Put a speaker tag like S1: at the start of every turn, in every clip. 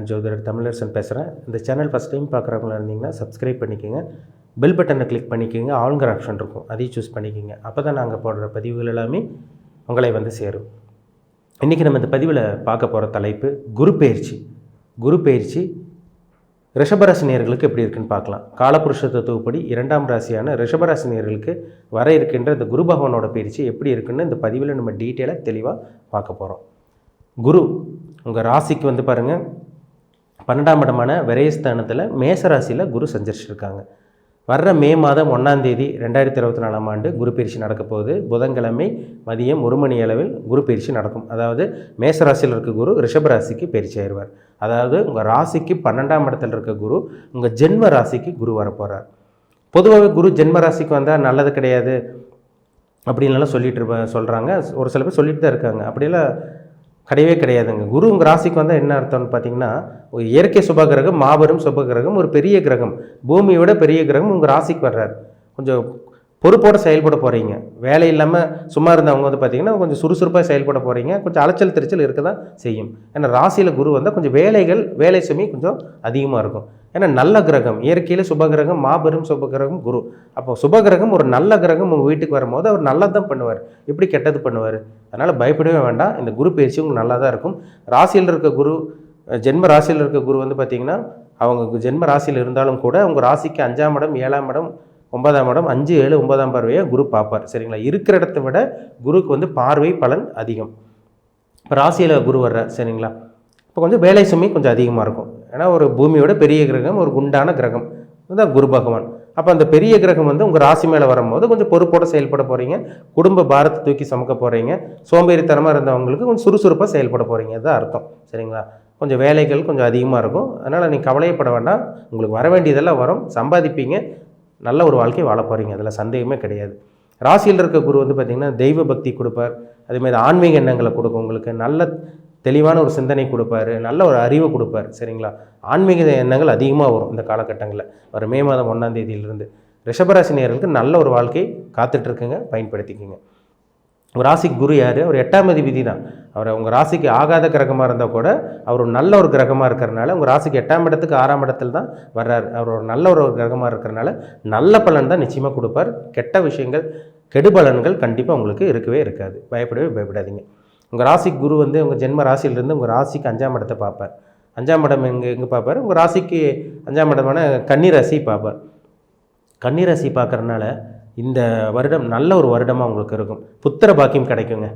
S1: நான் ஜோதிடர் தமிழரசன் பேசுகிறேன் இந்த சேனல் ஃபஸ்ட் டைம் பார்க்குறவங்களா இருந்தீங்கன்னா சப்ஸ்கிரைப் பண்ணிக்கோங்க. பெல் பட்டனை கிளிக் பண்ணிக்கோங்க. ஆளுங்கிற ஆப்ஷன் இருக்கும். அதையும் சூஸ் பண்ணிக்கோங்க. அப்போ தான் நாங்கள் போடுற பதிவுகள் எல்லாமே உங்களை வந்து சேரும். இன்றைக்கி நம்ம இந்த பதிவில் பார்க்க போகிற தலைப்பு குரு பயிற்சி. குரு பயிற்சி ரிஷபராசினியர்களுக்கு எப்படி இருக்குன்னு பார்க்கலாம். காலபுருஷ தத்துவப்படி இரண்டாம் ராசியான ரிஷபராசினியர்களுக்கு வர இருக்கின்ற இந்த குரு பகவானோட பயிற்சி எப்படி இருக்குன்னு இந்த பதிவில் நம்ம டீட்டெயிலாக தெளிவாக பார்க்க போகிறோம் குரு உங்கள் ராசிக்கு வந்து பாருங்கள் பன்னெண்டாம் இடமான விரயஸ்தானத்தில் மேச ராசியில் குரு சஞ்சரிச்சிருக்காங்க. வர்ற மே மாதம் ஒன்றாம் தேதி ரெண்டாயிரத்தி இருபத்தி நாலாம் ஆண்டு குரு பயிற்சி நடக்க போகுது. புதன்கிழமை மதியம் ஒரு மணி அளவில் குரு பயிற்சி நடக்கும். அதாவது மேச ராசியில் இருக்க குரு ரிஷப ராசிக்கு பயிற்சி ஆயிடுவார். அதாவது உங்கள் ராசிக்கு பன்னெண்டாம் இடத்துல இருக்க குரு உங்கள் ஜென்ம ராசிக்கு குரு வரப்போகிறார் பொதுவாகவே குரு ஜென்ம ராசிக்கு வந்தால் நல்லது கிடையாது. அப்படின்லாம் சொல்லிட்டு இருப்ப சொல்கிறாங்க ஒரு சில பேர் சொல்லிட்டு தான் இருக்காங்க. அப்படியெல்லாம் கிடையவே கிடையாதுங்க. குரு உங்கள் ராசிக்கு வந்தால் என்ன அர்த்தம்னு பார்த்தீங்கன்னா ஒரு இயற்கை சுப கிரகம் மாபெரும் சுப கிரகம் ஒரு பெரிய கிரகம். பூமியோட பெரிய கிரகம் உங்கள் ராசிக்கு வர்றார். கொஞ்சம் பொறுப்போடு செயல்பட போகிறீங்க வேலை இல்லாமல் சும்மா இருந்தவங்க வந்து பார்த்தீங்கன்னா கொஞ்சம் சுறுசுறுப்பாக செயல்பட போகிறீங்க கொஞ்சம் அலைச்சல் திருச்சல் இருக்க தான் செய்யும். ஏன்னா ராசியில் குரு வந்தால் கொஞ்சம் வேலைகள் வேலை சுமை கொஞ்சம் அதிகமாக இருக்கும். ஏன்னா நல்ல கிரகம் இயற்கையில் சுபகிரகம் மாபெரும் சுபகிரகம் குரு. அப்போ சுபகிரகம் ஒரு நல்ல கிரகம் உங்கள் வீட்டுக்கு வரும்போது அவர் நல்லது தான் பண்ணுவார். எப்படி கெட்டது பண்ணுவார்? அதனால் பயப்படவே வேண்டாம். இந்த குரு பயிற்சி உங்களுக்கு நல்லா தான் இருக்கும். ராசியில் இருக்க குரு ஜென்ம ராசியில் இருக்க குரு வந்து பார்த்திங்கன்னா அவங்க ஜென்ம ராசியில் இருந்தாலும் கூட உங்கள் ராசிக்கு அஞ்சாம் இடம் ஏழாம் இடம் ஒன்பதாம் இடம் அஞ்சு ஏழு ஒன்பதாம் பார்வையை குரு பார்ப்பார். சரிங்களா? இருக்கிற இடத்த விட குருக்கு வந்து பார்வை பலன் அதிகம். இப்போ ராசியில் குரு வர்றார் சரிங்களா? இப்போ கொஞ்சம் வேலை சுமை கொஞ்சம் அதிகமாக இருக்கும். ஏன்னா ஒரு பூமியோட பெரிய கிரகம் ஒரு குண்டான கிரகம். இதுதான் குரு பகவான். அப்போ அந்த பெரிய கிரகம் வந்து உங்கள் ராசி மேலே வரும்போது கொஞ்சம் பொறுப்போட செயல்பட போகிறீங்க குடும்ப பாரத்தை தூக்கி சுமக்க போகிறீங்க சோம்பேறித்தனமாக இருந்தவங்களுக்கு கொஞ்சம் சுறுசுறுப்பாக செயல்பட போகிறீங்க இதுதான் அர்த்தம். சரிங்களா? கொஞ்சம் வேலைகள் கொஞ்சம் அதிகமாக இருக்கும். அதனால் நீங்கள் கவலையப்பட வேண்டாம். உங்களுக்கு வர வேண்டியதெல்லாம் வரும். சம்பாதிப்பீங்க. நல்ல ஒரு வாழ்க்கை வாழ போகிறீங்க அதில் சந்தேகமே கிடையாது. ராசியில் இருக்க குரு வந்து பார்த்திங்கன்னா தெய்வ பக்தி கொடுப்பார். அதேமாதிரி ஆன்மீக எண்ணங்களை கொடுக்கும். உங்களுக்கு நல்ல தெளிவான ஒரு சிந்தனை கொடுப்பாரு. நல்ல ஒரு அறிவை கொடுப்பார். சரிங்களா? ஆன்மீக எண்ணங்கள் அதிகமாக வரும் இந்த காலகட்டங்களில். ஒரு மே மாதம் ஒன்றாம் தேதியிலிருந்து. ரிஷபராசி நேர்களுக்கு நல்ல ஒரு வாழ்க்கை காத்துட்ருக்குங்க பயன்படுத்திக்கோங்க. ராசிக்கு குரு யார்? அவர் எட்டாம் அதிபதி தான் அவர் உங்கள் ராசிக்கு ஆகாத கிரகமாக இருந்தால் கூட அவர் ஒரு நல்ல ஒரு கிரகமாக இருக்கிறனால உங்கள் ராசிக்கு எட்டாம் இடத்துக்கு ஆறாம் இடத்துல தான் வர்றார். அவர் ஒரு நல்ல ஒரு கிரகமாக இருக்கிறனால நல்ல பலன் தான் நிச்சயமாக கொடுப்பார். கெட்ட விஷயங்கள் கெடுபலன்கள் கண்டிப்பாக உங்களுக்கு இருக்கவே இருக்காது. பயப்படவே பயப்படாதீங்க. உங்கள் ராசிக்கு குரு வந்து உங்கள் ஜென்ம ராசியிலிருந்து உங்கள் ராசிக்கு அஞ்சாம் இடத்தை பார்ப்பார். அஞ்சாம் இடம் எங்கே எங்கே பார்ப்பார்? உங்கள் ராசிக்கு அஞ்சாம் இடமான கன்னி ராசி பார்ப்பார். கன்னி ராசி பார்க்குறனால இந்த வருடம் நல்ல ஒரு வருடமாக உங்களுக்கு இருக்கும். புத்திர பாக்கியம் கிடைக்குங்க.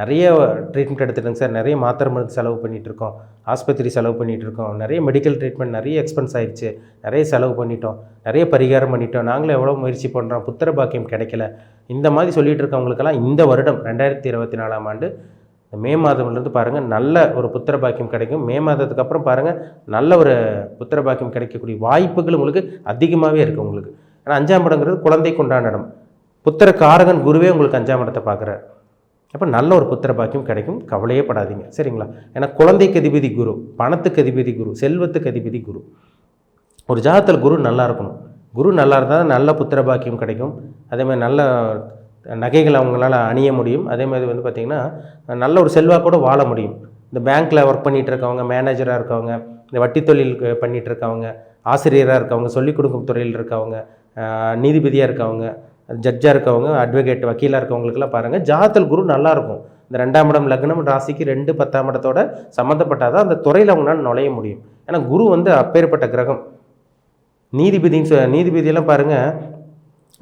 S1: நிறைய ட்ரீட்மெண்ட் எடுத்துட்டோங்க சார். நிறைய மாத்திரை மருந்து செலவு பண்ணிகிட்டு இருக்கோம் ஆஸ்பத்திரி செலவு பண்ணிகிட்டு இருக்கோம் நிறைய மெடிக்கல் ட்ரீட்மெண்ட் நிறைய எக்ஸ்பென்ஸ் ஆயிடுச்சு. நிறைய செலவு பண்ணிட்டோம். நிறைய பரிகாரம் பண்ணிட்டோம். நாங்களும் எவ்வளோ முயற்சி பண்ணுறோம் புத்திர பாக்கியம் கிடைக்கல. இந்த மாதிரி சொல்லிகிட்டு இருக்கவங்களுக்கெல்லாம் இந்த வருடம் ரெண்டாயிரத்தி இருபத்தி நாலாம் ஆண்டு மே மாதம்லேருந்து பாருங்கள் நல்ல ஒரு புத்திர பாக்கியம் கிடைக்கும். மே மாதத்துக்கு அப்புறம் பாருங்கள் நல்ல ஒரு புத்திர பாக்கியம் கிடைக்கக்கூடிய வாய்ப்புகள் உங்களுக்கு அதிகமாகவே இருக்குது உங்களுக்கு. ஏன்னா அஞ்சாம் இடங்கிறது குழந்தைக்கு உண்டான இடம். புத்திர காரகன் குருவே உங்களுக்கு அஞ்சாம் இடத்தை பார்க்குறார். அப்போ நல்ல ஒரு புத்திர பாக்கியம் கிடைக்கும். கவலையே படாதீங்க. சரிங்களா? ஏன்னா குழந்தைக்கு அதிபதி குரு பணத்துக்கு அதிபதி குரு செல்வத்துக்கு அதிபதி குரு. ஒரு ஜாதத்தில் குரு நல்லா இருக்கணும். குரு நல்லா இருந்தால் நல்ல புத்திர பாக்கியம் கிடைக்கும். அதே மாதிரி நல்ல நகைகள் அவங்களால அணிய முடியும். அதே மாதிரி வந்து பார்த்திங்கன்னா நல்ல ஒரு செல்வாக்கூட வாழ முடியும். இந்த பேங்க்கில் ஒர்க் பண்ணிகிட்டு இருக்கவங்க மேனேஜராக இருக்கவங்க இந்த வட்டி தொழில் பண்ணிகிட்டு இருக்கவங்க ஆசிரியராக இருக்கவங்க சொல்லிக் கொடுக்கும் துறையில் இருக்கவங்க நீதிபதியாக இருக்கவங்க ஜட்ஜாக இருக்கவங்க அட்வொகேட் வக்கீலாக இருக்கவங்களுக்கெல்லாம் பாருங்கள் ஜாதல் குரு நல்லாயிருக்கும். இந்த ரெண்டாம் இடம் லக்னம் ராசிக்கு ரெண்டு பத்தாம் இடத்தோட சம்மந்தப்பட்டால் தான் அந்த துறையில் அவங்களால நுழைய முடியும். ஏன்னா குரு வந்து அப்பேற்பட்ட கிரகம். நீதிபதின்னு சொ நீதிபதியெல்லாம் பாருங்கள்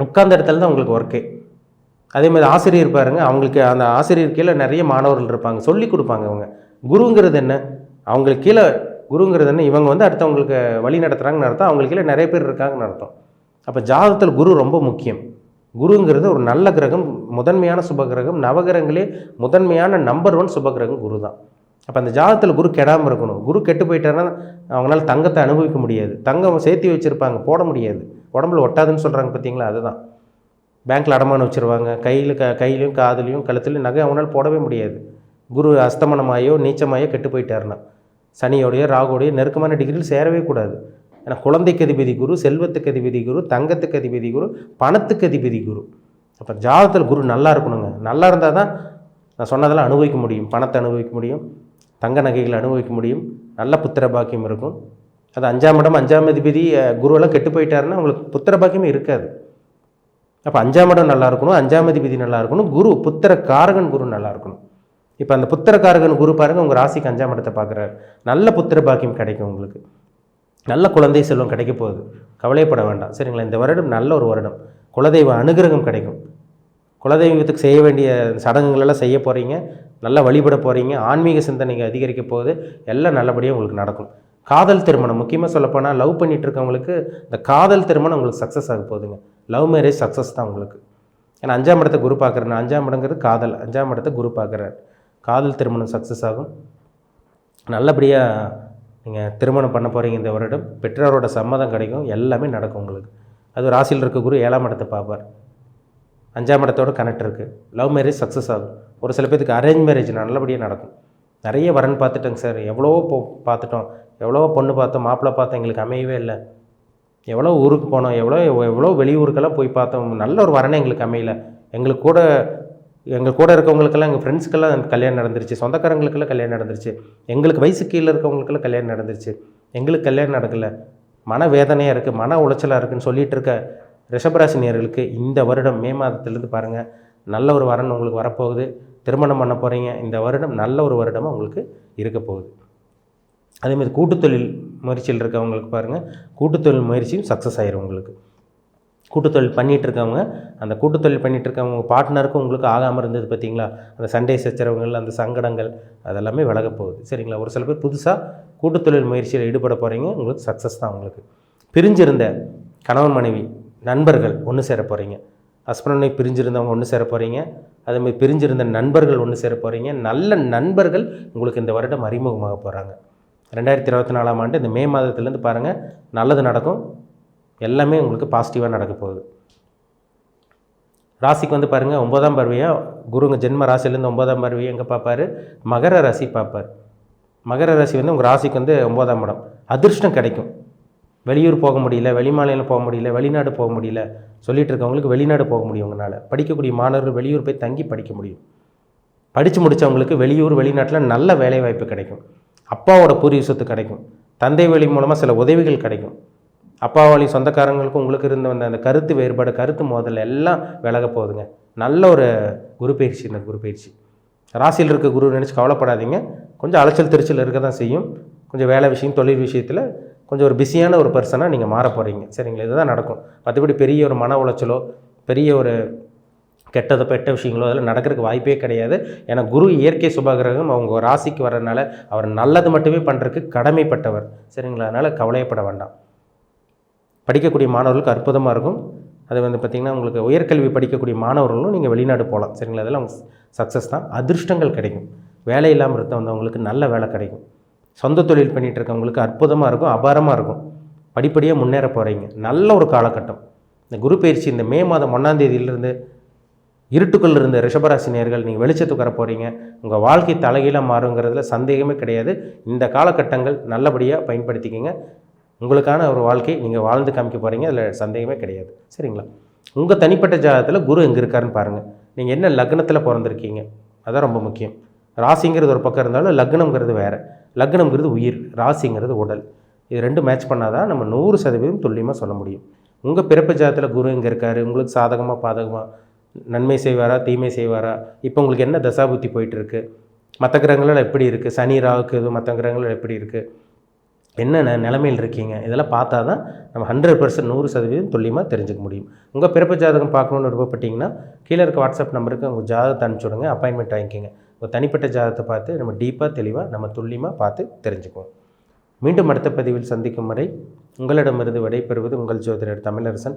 S1: உட்கார்ந்த இடத்துல தான் உங்களுக்கு ஒர்க்கே அதே மாதிரி ஆசிரியர் பாருங்கள் அவங்களுக்கு அந்த ஆசிரியர் கீழே நிறைய மாணவர்கள் இருப்பாங்க சொல்லி கொடுப்பாங்க அவங்க. குருங்கிறது என்ன? அவங்களுக்கு கீழே குருங்கிறது என்ன? இவங்க வந்து அடுத்தவங்களுக்கு வழி நடத்துகிறாங்கன்னு அர்த்தம் அவங்களுக்கு கீழே நிறைய பேர் இருக்காங்கன்னு அர்த்தம். அப்போ ஜாதகத்தில் குரு ரொம்ப முக்கியம். குருங்கிறது ஒரு நல்ல கிரகம் முதன்மையான சுபகிரகம் நவகிரகங்களே முதன்மையான நம்பர் ஒன் சுபகிரகம் குரு தான். அப்போ அந்த ஜாதகத்தில் குரு கெடாமல் இருக்கணும். குரு கெட்டு போயிட்டாருன்னா அவங்களால தங்கத்தை அனுபவிக்க முடியாது. தங்கம் சேர்த்து வச்சுருப்பாங்க போட முடியாது. உடம்புல ஒட்டாதுன்னு சொல்கிறாங்க பார்த்தீங்களா அதுதான். பேங்க்கில் அடமானம் வச்சுருவாங்க. கையில் க கையிலையும் காதுலையும் கழுத்துலையும் நகை அவங்களால போடவே முடியாது. குரு அஸ்தமனமாயோ நீச்சமாயோ கெட்டு போயிட்டாருன்னா சனியோடைய ராகுடைய நெருக்கமான டிகிரியில் சேரவே கூடாது. ஏன்னா குழந்தைக்கு அதிபதி குரு செல்வத்துக்கு அதிபதி குரு தங்கத்துக்கு அதிபதி குரு பணத்துக்கு அதிபதி குரு. அப்போ ஜாதகத்தில் குரு நல்லா இருக்கணுங்க. நல்லா இருந்தால் தான் நான் சொன்னதெல்லாம் அனுபவிக்க முடியும். பணத்தை அனுபவிக்க முடியும். தங்க நகைகளை அனுபவிக்க முடியும். நல்ல புத்திர பாக்கியம் இருக்கும். அது அஞ்சாம் இடம் அஞ்சாம் அதிபதி குருவெல்லாம் கெட்டு போயிட்டாருன்னா உங்களுக்கு புத்திர பாக்கியமே இருக்காது. அப்போ அஞ்சாம் இடம் நல்லா இருக்கணும் அஞ்சாம் அதிபதி நல்லா இருக்கணும் குரு புத்திர காரகன் குரு நல்லா இருக்கணும். இப்போ அந்த புத்திர காரகன் குரு பாருங்கள் உங்கள் ராசிக்கு அஞ்சாம் இடத்தை பார்க்குறாரு நல்ல புத்திர பாக்கியம் கிடைக்கும் உங்களுக்கு. நல்ல குழந்தை செல்வம் கிடைக்க போகுது. கவலைப்பட வேண்டாம். சரிங்களா? இந்த வருடம் நல்ல ஒரு வருடம். குலதெய்வ அனுகிரகம் கிடைக்கும். குலதெய்வத்துக்கு செய்ய வேண்டிய சடங்குகள் எல்லாம் செய்ய போகிறீங்க நல்லா வழிபட போகிறீங்க ஆன்மீக சிந்தனைகள் அதிகரிக்க போகுது. எல்லாம் நல்லபடியாக உங்களுக்கு நடக்கும். காதல் திருமணம். முக்கியமாக சொல்லப்போனால் லவ் பண்ணிகிட்டு இருக்கவங்களுக்கு இந்த காதல் திருமணம் உங்களுக்கு சக்ஸஸ் ஆக போகுதுங்க. லவ் மேரேஜ் சக்ஸஸ் தான் உங்களுக்கு. ஏன்னா அஞ்சாம் இடத்தை குரு பார்க்குறேன் அஞ்சாம் இடங்கிறது காதல். அஞ்சாம் இடத்தை குரு பார்க்குறாரு. காதல் திருமணம் சக்ஸஸ் ஆகும். நல்லபடியாக நீங்கள் திருமணம் பண்ண போகிறீங்க இந்த வருடம் பெற்றோரோட சம்மதம் கிடைக்கும் எல்லாமே நடக்கும் உங்களுக்கு. அது ராசியில் இருக்க குரு ஏழாம் இடத்தை பார்ப்பார். அஞ்சாம் இடத்தோட கனெக்ட் இருக்குது லவ் மேரேஜ் சக்ஸஸ் ஆகும். ஒரு சில பேருக்கு அரேஞ்ச் மேரேஜ் நல்லபடியாக நடக்கும். நிறைய வரன் பார்த்துட்டோங்க சார். எவ்வளோ போ பார்த்துட்டோம். எவ்வளவோ பொண்ணு பார்த்தோம் மாப்பிள்ளை பார்த்தோம் எங்களுக்கு அமையவே இல்லை. எவ்வளோ ஊருக்கு போனோம் எவ்வளோ எவ்வளோ வெளியூருக்கெல்லாம் போய் பார்த்தோம். நல்ல ஒரு வரனே எங்களுக்கு அமையல. எங்களுக்கு கூட எங்கள் கூட இருக்கவங்களுக்கெல்லாம் எங்கள் ஃப்ரெண்ட்ஸுக்கெல்லாம் கல்யாணம் நடந்துருச்சு. சொந்தக்காரங்களுக்கெல்லாம் கல்யாணம் நடந்துருச்சு. எங்களுக்கு வயசு கீழே இருக்கவங்களுக்கெல்லாம் கல்யாணம் நடந்துருச்சு. எங்களுக்கு கல்யாணம் நடக்கல. மன வேதனையாக இருக்குது மன உளைச்சலாக இருக்குன்னு சொல்லிகிட்டு இருக்க ரிஷபராசி இந்த வருடம் மே மாதத்துலேருந்து பாருங்கள் நல்ல ஒரு வரன் உங்களுக்கு வரப்போகுது. திருமணம் பண்ண போகிறீங்க இந்த வருடம் நல்ல ஒரு வருடமாக உங்களுக்கு இருக்க போகுது. அதேமாதிரி கூட்டுத்தொழில் முயற்சியில் இருக்கவங்களுக்கு பாருங்கள் கூட்டுத்தொழில் முயற்சியும் சக்ஸஸ் ஆயிரும் உங்களுக்கு. கூட்டுத்தொழில் பண்ணிகிட்டு இருக்கவங்க அந்த கூட்டுத்தொழில் பண்ணிகிட்டு இருக்கவங்க பார்ட்னருக்கும் உங்களுக்கு ஆகாமல் இருந்தது பார்த்தீங்களா அந்த சண்டை சச்சரவுகள் அந்த சங்கடங்கள் அதெல்லாமே விலக போகுது. சரிங்களா? ஒரு சில பேர் புதுசாக கூட்டுத்தொழில் முயற்சியில் ஈடுபட போகிறீங்க உங்களுக்கு சக்ஸஸ் தான் உங்களுக்கு. பிரிஞ்சிருந்த கணவன் மனைவி நண்பர்கள் ஒன்று சேர போகிறீங்க ஹஸ்பண்ட் ஒய்ஃப் பிரிஞ்சிருந்தவங்க ஒன்று சேர போகிறீங்க அதேமாதிரி பிரிஞ்சிருந்த நண்பர்கள் ஒன்று சேர போகிறீங்க நல்ல நண்பர்கள் உங்களுக்கு இந்த வருடம் அறிமுகமாக போகிறாங்க ரெண்டாயிரத்தி இருபத்தி நாலாம் ஆண்டு இந்த மே மாதத்துலேருந்து பாருங்கள் நல்லது நடக்கும். எல்லாமே உங்களுக்கு பாசிட்டிவாக நடக்க போகுது. ராசிக்கு வந்து பாருங்கள் ஒன்பதாம் பருவியாக குருங்க ஜென்ம ராசிலேருந்து ஒன்பதாம் பார்வையை எங்கே பார்ப்பாரு? மகர ராசி பார்ப்பார். மகர ராசி வந்து உங்கள் ராசிக்கு வந்து ஒன்பதாம் இடம். அதிர்ஷ்டம் கிடைக்கும். வெளியூர் போக முடியல வெளிமாநிலம் போக முடியல வெளிநாடு போக முடியல. சொல்லிட்டு இருக்கவங்களுக்கு வெளிநாடு போக முடியும் உங்களால். படிக்கக்கூடிய மாணவர்கள் வெளியூர் போய் தங்கி படிக்க முடியும். படித்து முடித்தவங்களுக்கு வெளியூர் வெளிநாட்டில் நல்ல வேலைவாய்ப்பு கிடைக்கும். அப்பாவோட பூர்வீக சொத்து கிடைக்கும். தந்தை வழி மூலமாக சில உதவிகள் கிடைக்கும். அப்பா வழி சொந்தக்காரங்களுக்கும் உங்களுக்கு இருந்த வந்த அந்த கருத்து வேறுபாடு கருத்து மோதல் எல்லாம் விலக போகுதுங்க. நல்ல ஒரு குரு பயிற்சி இந்த குரு பயிற்சி. ராசியில் இருக்க குரு நினச்சி கவலைப்படாதீங்க. கொஞ்சம் அலைச்சல் திருச்சல் இருக்க தான் செய்யும். கொஞ்சம் வேலை விஷயம் தொழில் விஷயத்தில் கொஞ்சம் ஒரு பிஸியான ஒரு பர்சனாக நீங்கள் மாற போகிறீங்க சரிங்களா? இதுதான் நடக்கும். மற்றபடி பெரிய ஒரு மன உளைச்சலோ பெரிய ஒரு கெட்டதோ பெட்ட விஷயங்களோ அதெல்லாம் நடக்கிறதுக்கு வாய்ப்பே கிடையாது. ஏன்னா குரு இயற்கை சுபகிரகம் அவங்க ராசிக்கு வர்றதுனால அவர் நல்லது மட்டுமே பண்ணுறதுக்கு கடமைப்பட்டவர். சரிங்களா? அதனால் கவலையப்பட வேண்டாம். படிக்கக்கூடிய மாணவர்களுக்கு அற்புதமாக இருக்கும். அது வந்து பார்த்திங்கன்னா உங்களுக்கு உயர்கல்வி படிக்கக்கூடிய மாணவர்களும் நீங்கள் வெளிநாடு போகலாம் சரிங்களா? அதெல்லாம் சக்ஸஸ் தான். அதிர்ஷ்டங்கள் கிடைக்கும். வேலை இல்லாமல் இருந்த வந்தவங்களுக்கு நல்ல வேலை கிடைக்கும். சொந்த தொழில் பண்ணிகிட்டு இருக்கவங்களுக்கு அற்புதமாக இருக்கும் அபாரமாக இருக்கும். படிப்படியாக முன்னேற போகிறீங்க நல்ல ஒரு காலகட்டம். இந்த குரு பயிற்சி இந்த மே மாதம் ஒன்றாந்தேதியிலிருந்து இருட்டுக்குள் இருந்த ரிஷபராசி நேர்கள் நீங்கள் வெளிச்சத்துக்கு வர போகிறீங்க உங்கள் வாழ்க்கை தலைகீழாக மாறுங்கிறதுல சந்தேகமே கிடையாது. இந்த காலகட்டங்கள் நல்லபடியாக பயன்படுத்திக்கிங்க. உங்களுக்கான ஒரு வாழ்க்கை நீங்கள் வாழ்ந்து காமிக்க போகிறீங்க அதில் சந்தேகமே கிடையாது. சரிங்களா? உங்கள் தனிப்பட்ட ஜாதகத்தில் குரு எங்கே இருக்காருன்னு பாருங்கள் நீங்கள் என்ன லக்னத்தில் பிறந்திருக்கீங்க? அதான் ரொம்ப முக்கியம். ராசிங்கிறது ஒரு பக்கம் இருந்தாலும் லக்னம்ங்கிறது வேறு. லக்னம்ங்கிறது உயிர் ராசிங்கிறது உடல். இது ரெண்டும் மேட்ச் பண்ணாதான் நம்ம நூறு சதவீதம் துல்லியமாக சொல்ல முடியும். உங்கள் பிறப்பு ஜாதத்தில் குரு இங்கே இருக்கார்? உங்களுக்கு சாதகமாக பாதகமாக நன்மை செய்வாரா? தீமை செய்வாரா? இப்போ உங்களுக்கு என்ன தசாபுத்தி போயிட்டுருக்கு மற்ற கிரகங்களில் எப்படி இருக்குது சனி ராகுக்கு இது மற்ற கிரகங்களில் எப்படி இருக்குது என்னென்ன நிலமையில் இருக்கீங்க? இதெல்லாம் பார்த்தா தான் நம்ம ஹண்ட்ரட் பர்சன்ட் நூறு சதவீதம் துல்லியமாக தெரிஞ்சுக்க முடியும். உங்கள் பிறப்பு ஜாதகம் பார்க்கணுன்னு விருப்பப்பட்டீங்கன்னா கீழே இருக்க வாட்ஸ்அப் நம்பருக்கு உங்கள் ஜாதகத்தை அனுப்பிச்சி விடுங்க அப்பாயின்மெண்ட் வாங்கிக்கிங்க. உங்கள் தனிப்பட்ட ஜாதகத்தை பார்த்து நம்ம டீப்பாக தெளிவாக நம்ம துல்லியமாக பார்த்து தெரிஞ்சுக்குவோம். மீண்டும் அடுத்த பதிவில் சந்திக்கும் வரை உங்களிடமிருந்து விடைபெறுவது உங்கள் ஜோதிடர் தமிழரசன்.